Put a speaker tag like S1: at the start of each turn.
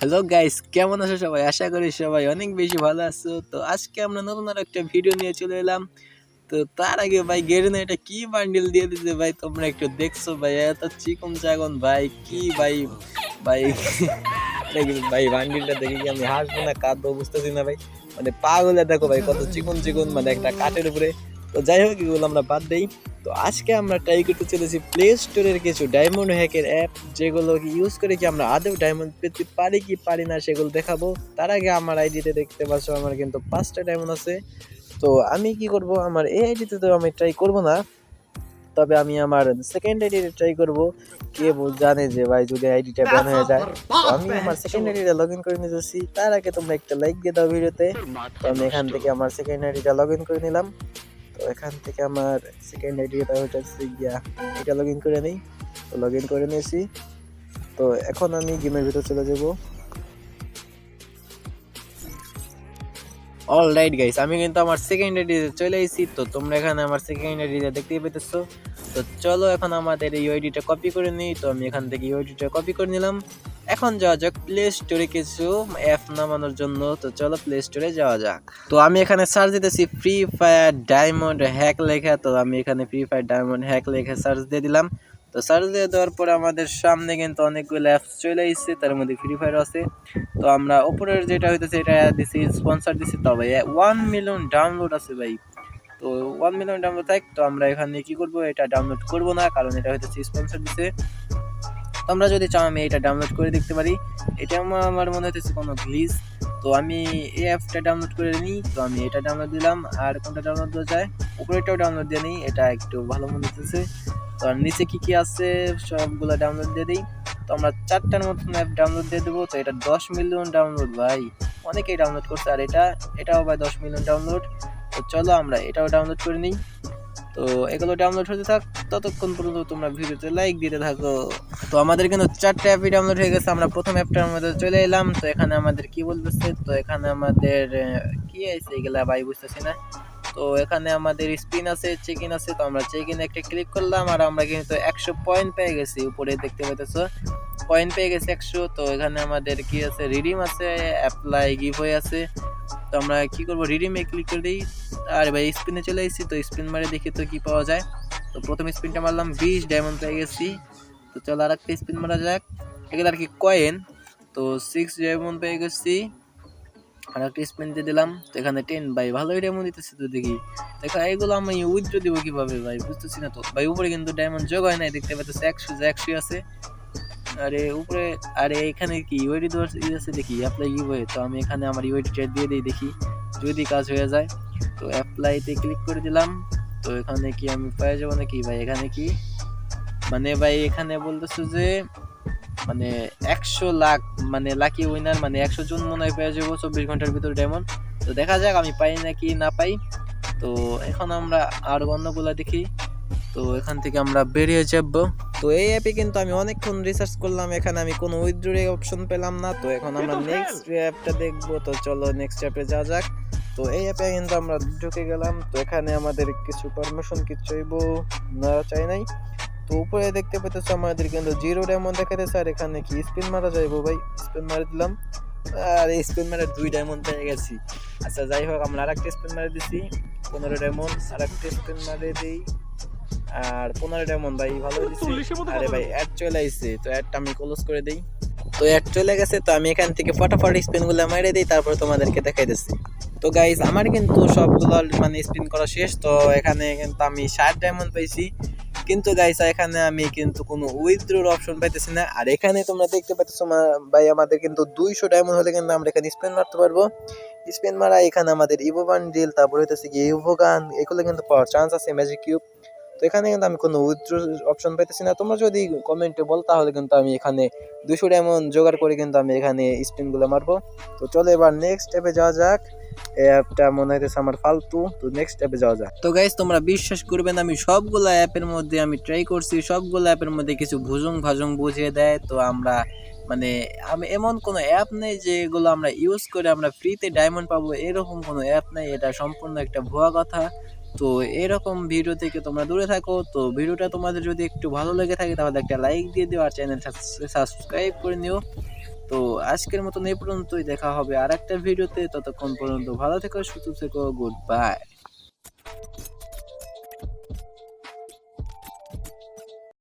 S1: Hello guys কেমন আছো সবাই? আশা করি সবাই অনেক বেশি ভালো আছো। তো আজকে আমরা নতুন আর একটা ভিডিও নিয়ে চলে এলাম। তো তার আগে ভাই গেরিনা এটা কি বান্ডিল দিয়ে দিতে ভাই? তোমরা একটু দেখছ ভাই, এত চিকন চাকন ভাই, কি ভাই? ভাই ভাই বান্ডিলটা দেখে কি আমি হাসবো না, কাঁদবো, বুঝতেছি না ভাই। মানে পাগলে দেখো ভাই, কত চিকন চিকন মানে একটা কাঠের উপরে। তো যাই হোক, এগুলো আমরা বাদ দেই। তো আজকে আমরা ট্রাই করতে চলেছি প্লে স্টোরের কিছু ডায়মন্ড হ্যাকের অ্যাপ যেগুলো ইউজ করে কি আমরা আদৌ ডায়মন্ড পেতে পারি কি পারি না সেগুলো দেখাবো। তার আগে আমার আইডিতে দেখতে পাচ্ছ, আমার কিন্তু পাঁচটা ডায়মন্ড আছে। তো আমি কি করব? আমার এই আইডিতে তো আমি ট্রাই করব না। তবে আমি আমার সেকেন্ড আইডিতে ট্রাই করব। কে জানে যে ভাই যদি আইডিটা ব্যান হয়ে যায়। আমি আমার সেকেন্ড আইডিটা লগ ইন করে নিতেছি। তার আগে তোমরা একটা লাইক দিয়ে দাও ভিডিওতে। তো আমি এখান থেকে আমার সেকেন্ড আইডিটা লগ ইন করে নিলাম। তো এখান থেকে আমার সেকেন্ড আইডিটা হচ্ছে গিয়া এটা লগ ইন করে নিই। তো লগ ইন করে নিয়েছি। তো এখন আমি গেমের ভিতর চলে যাব। অল রাইট গাইস আমি কিন্তু আমার সেকেন্ড আইডিতে চলে এসেছি তো তোমরা এখানে আমার সেকেন্ড আইডিটা দেখতেই পেতেছো তো চলো এখন আমাদের এই আইডিটা কপি করে নিই। তো আমি এখান থেকে আইডিটা কপি করে নিলাম। এখন যাওয়া যাক প্লে স্টোরে কিছু অ্যাপ নামানোর জন্য। তো চলো প্লে স্টোরে যাওয়া যাক। তো আমি এখানে সার্চ দিতেছি ফ্রি ফায়ার ডায়মন্ড হ্যাক লেখা। তো আমি এখানে ফ্রি ফায়ার ডায়মন্ড হ্যাক লেখা সার্চ দিয়ে দিলাম। তো সার্চ দিয়ে দেওয়ার পরে আমাদের সামনে কিন্তু অনেকগুলো অ্যাপস চলে এসেছে, তার মধ্যে ফ্রি ফায়ার আছে। তো আমরা উপরের যেটা হইতেছে, এটা দিছি স্পন্সর দিছি, তবে ওয়ান মিলিয়ন ডাউনলোড আছে ভাই। তো ওয়ান মিলিয়ন ডাউনলোড থাক, তো আমরা এখানে কি করব, এটা ডাউনলোড করব না, কারণ এটা হইতেছে স্পন্সর দিছে। তোমরা যদি চাও, আমি এটা ডাউনলোড করে দেখতে পারি। এটা আমার মনে হইতেছে কোনো গ্লিজ তো আমি এই অ্যাপটা ডাউনলোড করে নিই। তো আমি এটা ডাউনলোড দিলাম। আর কোনটা ডাউনলোড দেওয়া যায়? উপরেরটাও ডাউনলোড দিয়ে নিই। এটা একটু ভালো মনে হইতেছে। তো আর নিচে কি কি আছে, সবগুলো ডাউনলোড দিয়ে দিই। তো আমরা চারটার মতন অ্যাপ ডাউনলোড দিয়ে দেবো। তো এটা দশ মিলিয়ন ডাউনলোড ভাই। অনেকেই ডাউনলোড করছে। আর এটা, এটাও ভাই দশ মিলিয়ন ডাউনলোড তো চলো আমরা এটাও ডাউনলোড করে নিই। তো এগুলো ডাউনলোড হতে থাক, ততক্ষণ পর্যন্ত তোমরা ভিডিওতে লাইক দিতে থাকো। তো আমাদের কিন্তু চারটে অ্যাপই ডাউনলোড হয়ে গেছে, আমরা প্রথম অ্যাপটার মধ্যে চলে এলাম। তো এখানে আমাদের কি বলতেছে? তো এখানে আমাদের কি আছে এগুলা? ভাই বুঝতেছি না। তো এখানে আমাদের স্পিন আছে চেক ইন আছে, তো আমরা চেক একটা ক্লিক করলাম, আর আমরা কিন্তু একশো পয়েন্ট পেয়ে গেছি, উপরে দেখতে পাইতেছো। পয়েন্ট পেয়ে গেছি একশো, তো এখানে আমাদের কি আছে? রিডিম আছে অ্যাপ্লাই গিভ হয়ে আছে। তো আমরা কি করব? রিডিমে ক্লিক করে দিই। আর ভাই স্পিনে চলে এসেছি, তো স্পিন মারে দেখি তো কি পাওয়া যায়। তো প্রথম স্পিনটা মারলাম বিশ ডায়মন্ড পেয়ে গেছি। তো চলো আর একটা স্পিন মারা যাক। এগুলো আর কি কয়েন তো সিক্স ডায়মন্ড পেয়ে গেছি। আর একটা স্পিন দিয়ে দিলাম। তো এখানে টেন ভাই ভালোই ডায়মন্ড দিতেছে তো দেখি। দেখা, এগুলো আমি উইথড্র দিব কীভাবে, ভাই? বুঝতেছি না তো। ভাই, উপরে কিন্তু ডায়মন্ড যোগ হয় নাই, দেখতে পাচ্ছি একশো, যে একশো আছে। আরে, উপরে, আরে, এখানে কি ইউআইডি দেওয়ার আছে? দেখি অ্যাপ্লাই ইউআই তো আমি এখানে আমার ইউআইডিটা দিয়ে দিই, দেখি। যদি কাজ হয়ে যায়। তো অ্যাপ্লাইতে ক্লিক করে দিলাম। তো এখানে কি আমি পেয়ে যাব নাকি? ভাই এখানে কি? মানে ভাই এখানে বলতেছে যে মানে একশো লাখ মানে লাকি উইনার মানে একশো জন মনে হয় পেয়ে যাব চব্বিশ ঘণ্টার ভিতরে ডায়মন্ড তো দেখা যাক আমি পাই নাকি না পাই। তো এখন আমরা আর অন্যগুলা দেখি। তো এখান থেকে আমরা বেরিয়ে যাব। তো এই অ্যাপে কিন্তু আমি অনেকক্ষণ রিসার্চ করলাম। এখানে আমি কোনো উইথড্র অপশন পেলাম না। তো এখন আমরা নেক্সট অ্যাপটা দেখব। তো চলো নেক্সট অ্যাপে যা যাক। তো এই অ্যাপে কিন্তু আমরা ঢুকে গেলাম। তো এখানে আমাদের কিছু পারমিশন কিছু চাইব না চাই নাই। তো উপরে দেখতে পেতেছো আমাদের কিন্তু জিরো ডায়মন্ড দেখাতেছে আর এখানে কি স্পিন মারা যাইবো ভাই? স্পিন মারা দিলাম। আর স্পিন মারা দুই ডায়মন্ড পেয়ে গেছি। আচ্ছা যাই হোক আমরা আর একটা স্পিন মারে দিছি। পনেরো ডায়মন্ড আর একটা স্পিন মারে দিই। আর পনেরো ডায়মন্ড ভাই ভালো আরে ভাই অ্যাড চলে আইছে তো অ্যাডটা আমি ক্লোজ করে দিই। তো অ্যাড চলে গেছে তো আমি এখান থেকে ফটাফট স্পিনগুলো মেরে দিই তারপর তোমাদেরকে দেখাই দিচ্ছি তো গাইস আমার কিন্তু সবগুলো মানে স্পিন করা শেষ, তো এখানে কিন্তু আমি ষাট ডায়মন্ড পাইছি। কিন্তু গাইস এখানে আমি কিন্তু কোনো উইথড্রোর অপশন পাইতেছি না। আর এখানে তোমরা দেখতে পাচ্ছ ভাই, আমাদের কিন্তু দুইশো ডায়মন্ড হলে কিন্তু আমরা এখানে স্পেন মারতে পারব। স্পেন মারা এখানে আমাদের ইভো বান্ডিল তারপর হইতেছে কি ইভো গান এগুলো কিন্তু পাওয়ার চান্স আছে ম্যাজিক কিউব তো এখানে কিন্তু আমি কোনো উইথড্র অপশন পাইতেছি না। তোমরা যদি কমেন্টে বল, তাহলে কিন্তু আমি এখানে দুশো ডায়মন্ড জোগাড় করে কিন্তু আমি এখানে স্পিনগুলো মারবো। তো চলো এবার নেক্সট স্টেপে যাওয়া যাক। অ্যাপটা মনে হইতেছে আমার ফালতু। তো নেক্সট অ্যাপে যাওয়া যাক। তো গাইস তোমরা বিশ্বাস করবেন আমি সবগুলো অ্যাপের মধ্যে আমি ট্রাই করছি। সবগুলো অ্যাপের মধ্যে কিছু ভুজুং ভাজুং বুঝিয়ে দেয়। তো আমরা মানে আমি এমন কোনো অ্যাপ নেই যেগুলো আমরা ইউজ করে আমরা ফ্রিতে ডায়মন্ড পাবো। এরকম কোনো অ্যাপ নেই। এটা সম্পূর্ণ একটা ভুয়া কথা। তো এরকম ভিডিও থেকে তোমরা দূরে থাকো। তো ভিডিওটা তোমাদের যদি একটু ভালো লেগে থাকে, তাহলে একটা লাইক দিয়ে দিও। আর চ্যানেল সাবস্ক্রাইব করে নিও। তো আজকের মতন এই পর্যন্তই, দেখা হবে আর একটা ভিডিওতে, ততক্ষণ পর্যন্ত ভালো থেকো, সুস্থ থেকো গুড বাই